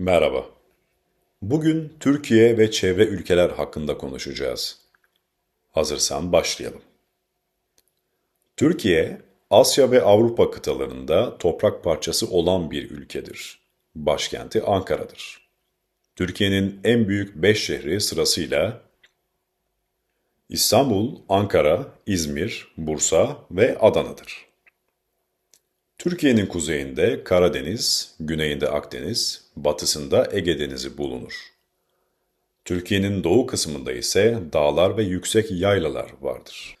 Merhaba. Bugün Türkiye ve çevre ülkeler hakkında konuşacağız. Hazırsan başlayalım. Türkiye, Asya ve Avrupa kıtalarında toprak parçası olan bir ülkedir. Başkenti Ankara'dır. Türkiye'nin en büyük 5 şehri sırasıyla İstanbul, Ankara, İzmir, Bursa ve Adana'dır. Türkiye'nin kuzeyinde Karadeniz, güneyinde Akdeniz, batısında Ege Denizi bulunur. Türkiye'nin doğu kısmında ise dağlar ve yüksek yaylalar vardır.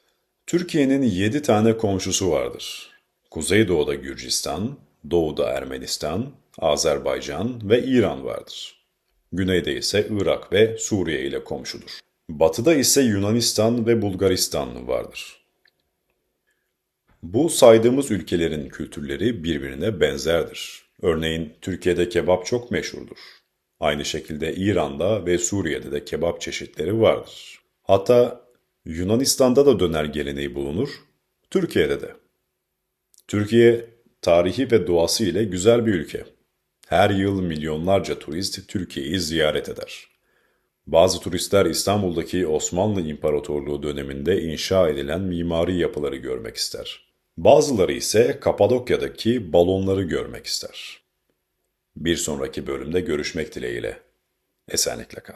Türkiye'nin 7 tane komşusu vardır. Kuzeydoğuda Gürcistan, doğuda Ermenistan, Azerbaycan ve İran vardır. Güneyde ise Irak ve Suriye ile komşudur. Batıda ise Yunanistan ve Bulgaristan vardır. Bu saydığımız ülkelerin kültürleri birbirine benzerdir. Örneğin Türkiye'de kebap çok meşhurdur. Aynı şekilde İran'da ve Suriye'de de kebap çeşitleri vardır. Hatta Yunanistan'da da döner geleneği bulunur, Türkiye'de de. Türkiye tarihi ve doğası ile güzel bir ülke. Her yıl milyonlarca turist Türkiye'yi ziyaret eder. Bazı turistler İstanbul'daki Osmanlı İmparatorluğu döneminde inşa edilen mimari yapıları görmek ister. Bazıları ise Kapadokya'daki balonları görmek ister. Bir sonraki bölümde görüşmek dileğiyle. Esenlikle kal.